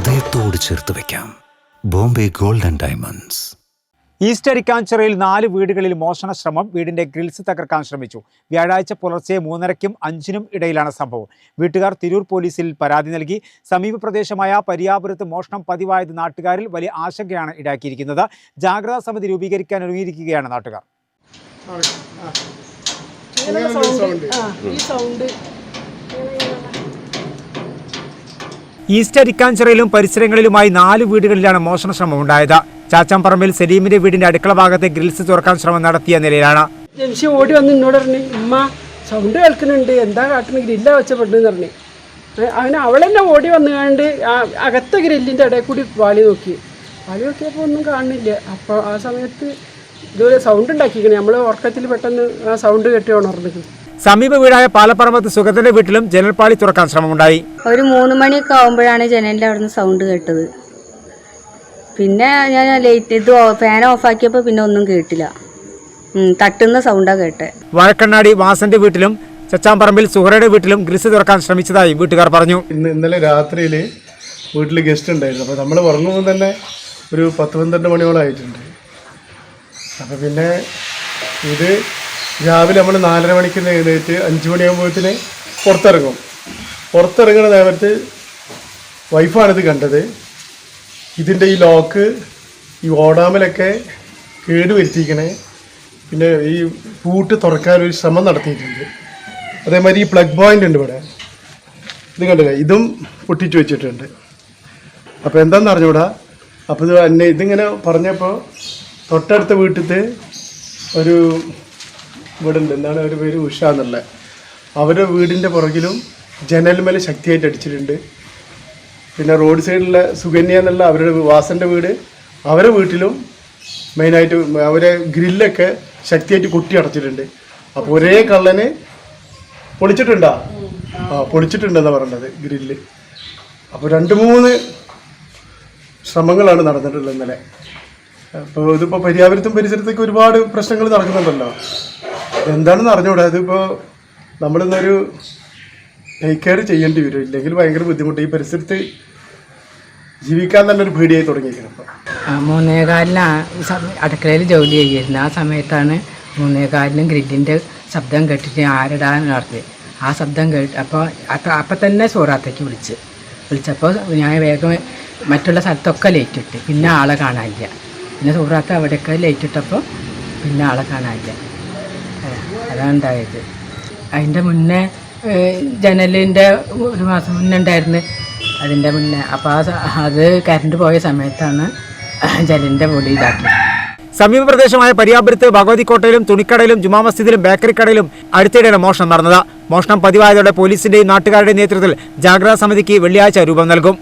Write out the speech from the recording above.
ഹൃദയത്തോട് ചേർത്ത് വെക്കാം. Bombay golden diamonds. ഈസ്റ്റ് അരിക്കാഞ്ചിറയിൽ നാല് വീടുകളിൽ മോഷണ ശ്രമം വീടിന്റെ ഗ്രിൽസ് തകർക്കാൻ ശ്രമിച്ചു. വ്യാഴാഴ്ച പുലർച്ചെ മൂന്നരയ്ക്കും അഞ്ചിനും ഇടയിലാണ് സംഭവം. വീട്ടുകാർ തിരൂർ പോലീസിൽ പരാതി നൽകി. സമീപ പ്രദേശമായ പരിയാപുരത്ത് മോഷണം പതിവായത് നാട്ടുകാരിൽ വലിയ ആശങ്കയാണ് ഇടാക്കിയിരിക്കുന്നത്. ജാഗ്രതാ സമിതി രൂപീകരിക്കാൻ ഒരുങ്ങിയിരിക്കുകയാണ് നാട്ടുകാർ. ഈസ്റ്റ് അരിക്കാഞ്ചിറയിലും പരിസരങ്ങളിലുമായി നാല് വീടുകളിലാണ് മോഷണ ശ്രമം ഉണ്ടായത്. ചാച്ചാമ്പറമ്പിൽ സലീമിന്റെ വീടിന്റെ അടുക്കള ഭാഗത്തെ ഗ്രിൽസ് തുറക്കാൻ ശ്രമം നടത്തിയ നിലയിലാണ്. ഓടി വന്ന് എന്നോട് പറഞ്ഞു ഉമ്മ സൗണ്ട് കേൾക്കുന്നുണ്ട് എന്താ കാട്ടുന്ന ഗ്രില്ല വെച്ചപ്പെട്ടെന്ന് പറഞ്ഞു. അങ്ങനെ അവളെന്നെ ഓടി വന്നു കണ്ട് അകത്തെ ഗ്രില്ലിന്റെ ഇടയിൽ കൂടി വാലി നോക്കി. വാലി നോക്കിയപ്പോൾ ഒന്നും കാണുന്നില്ല. അപ്പോൾ ആ സമയത്ത് ഇതുപോലെ സൗണ്ട് ഉണ്ടാക്കിക്കണേ നമ്മൾ ഉറക്കത്തിൽ പെട്ടെന്ന് ആ സൗണ്ട് കെട്ടി ഉണർന്നിരിക്കും സമീപ വീടായ പാലപ്പറമ്പത്ത് സുഗതന്റെ വീട്ടിലും ജനൽപാളി തുറക്കാൻ ശ്രമമുണ്ടായി. ഒരു മൂന്ന് മണിയൊക്കെ ആകുമ്പോഴാണ് ജനലിന്റെ അവിടുന്ന് സൗണ്ട് കേട്ടത്. പിന്നെ ഞാൻ ലൈറ്റ് ഇത് ഫാൻ ഓഫാക്കിയപ്പോൾ പിന്നെ ഒന്നും കേട്ടില്ല. തട്ടുന്ന സൗണ്ടാണ് കേട്ടെ. വഴക്കണ്ണാടി വാസന്റെ വീട്ടിലും ചച്ചാമ്പറമ്പിൽ സുഹറയുടെ വീട്ടിലും ഗ്രിസ് തുറക്കാൻ ശ്രമിച്ചതായി വീട്ടുകാർ പറഞ്ഞു. ഇന്ന് ഇന്നലെ രാത്രിയിൽ വീട്ടിൽ ഗസ്റ്റ് ഉണ്ടായിരുന്നു. അപ്പോൾ നമ്മൾ ഉറങ്ങുമ്പോൾ തന്നെ ഒരു പത്ത് പന്ത്രണ്ട് മണിയോളം ആയിട്ടുണ്ട്. അപ്പോൾ പിന്നെ ഇത് രാവിലെ നമ്മൾ നാലര മണിക്ക് എഴുന്നേറ്റ് അഞ്ച് മണിയാകുമ്പോഴത്തിന് പുറത്തിറങ്ങും. പുറത്തിറങ്ങുന്ന നേരത്ത് വൈഫാണിത് കണ്ടത്. ഇതിന്റെ ഈ ലോക്ക് ഈ ഓടാമലൊക്കെ കേട് വരുത്തിക്കണേ പിന്നെ ഈ പൂട്ട് തുറക്കാൻ ഒരു ശ്രമം നടത്തിയിട്ടുണ്ട്. അതേമാതിരി ഈ പ്ലഗ് പോയിന്റ് ഉണ്ട് ഇവിടെ. ഇത് കണ്ടില്ലേ ഇതും പൊട്ടിച്ചു വെച്ചിട്ടുണ്ട്. അപ്പോൾ എന്താണെന്ന് അറിഞ്ഞൂടാ? അപ്പോൾ ഇത് എന്നെ ഇതിങ്ങനെ പറഞ്ഞപ്പോൾ തൊട്ടടുത്ത വീട്ടിൽ ഒരു ഇവിടെ ഉണ്ട് എന്താണ് അവരുടെ പേര്? ഉഷ എന്നുള്ളത് അവരുടെ വീടിന്റെ പുറകിലും ജനൽമേൽ ശക്തിയായിട്ട് അടിച്ചിട്ടുണ്ട്. പിന്നെ റോഡ് സൈഡിലുള്ള സുഗന്യ എന്നുള്ള അവരുടെ വാസന്റെ വീട് അവരുടെ വീട്ടിലും മെയിനായിട്ട് അവരെ ഗ്രില്ലൊക്കെ ശക്തിയായിട്ട് കുട്ടി അടച്ചിട്ടുണ്ട്. അപ്പോൾ ഒരേ കള്ളന് പൊളിച്ചിട്ടുണ്ടോ? ആ പൊളിച്ചിട്ടുണ്ടെന്നാണ് പറഞ്ഞത് ഗ്രില്ല്. അപ്പോൾ രണ്ട് മൂന്ന് ശ്രമങ്ങളാണ് നടന്നിട്ടുള്ളത് ഇന്നലെ. അപ്പോൾ ഇതിപ്പോൾ പരിയാപുരത്തും പരിസരത്തൊക്കെ ഒരുപാട് പ്രശ്നങ്ങൾ നടക്കുന്നുണ്ടല്ലോ. എന്താണെന്ന് അറിഞ്ഞൂടാ. ഇതിപ്പോൾ നമ്മളിന്നൊരു ടേക്ക് കെയർ ചെയ്യേണ്ടി വരും. ഇല്ലെങ്കിൽ ഭയങ്കര ബുദ്ധിമുട്ട്. ഈ പരിസരത്ത് ജീവിക്കാൻ തന്നെ ഒരു പേടിയായി തുടങ്ങിയിരിക്കണം ഇപ്പോൾ ആ, മൂന്നേകാലിന് അടുക്കളയിൽ ജോലി ചെയ്യായിരുന്നു ആ സമയത്താണ് മൂന്നേകാലിനും ഗ്രില്ലിന്റെ ശബ്ദം കേട്ടിട്ട് ആരിടാൻ നടത്തി ആ ശബ്ദം കേട്ട് അപ്പോൾ അപ്പം അപ്പം തന്നെ സൂറാത്തേക്ക് വിളിച്ച്. വിളിച്ചപ്പോൾ ഞാൻ വേഗം മറ്റുള്ള സ്ഥലത്തൊക്കെ ലൈറ്റ് ഇട്ട്. പിന്നെ ആളെ കാണാനില്ല. പിന്നെ സോറാത്ത അവിടെയൊക്കെ ലൈറ്റ് ഇട്ടപ്പോൾ പിന്നെ ആളെ കാണാനില്ല. അതാണ് ഉണ്ടായത് അതിന്റെ മുന്നേ ജനലിന്റെ ഒരു മാസം മുന്നേ ഉണ്ടായിരുന്നു അതിന്റെ മുന്നേ. അപ്പോൾ ആ അത് കറണ്ട് പോയ സമയത്താണ് ജനലിന്റെ പൊടി ഇതാക്കിയത്. സമീപ പ്രദേശമായ പരിയാപുരത്ത് ഭഗവതിക്കോട്ടയിലും തുണിക്കടയിലും ജുമാ മസ്ജിദിലും ബേക്കറി കടയിലും അടുത്തിടെയാണ് മോഷണം നടന്നത്. മോഷണം പതിവായതോടെ പോലീസിന്റെയും നാട്ടുകാരുടെയും നേതൃത്വത്തിൽ ജാഗ്രതാ സമിതിക്ക് വെള്ളിയാഴ്ച രൂപം നൽകും.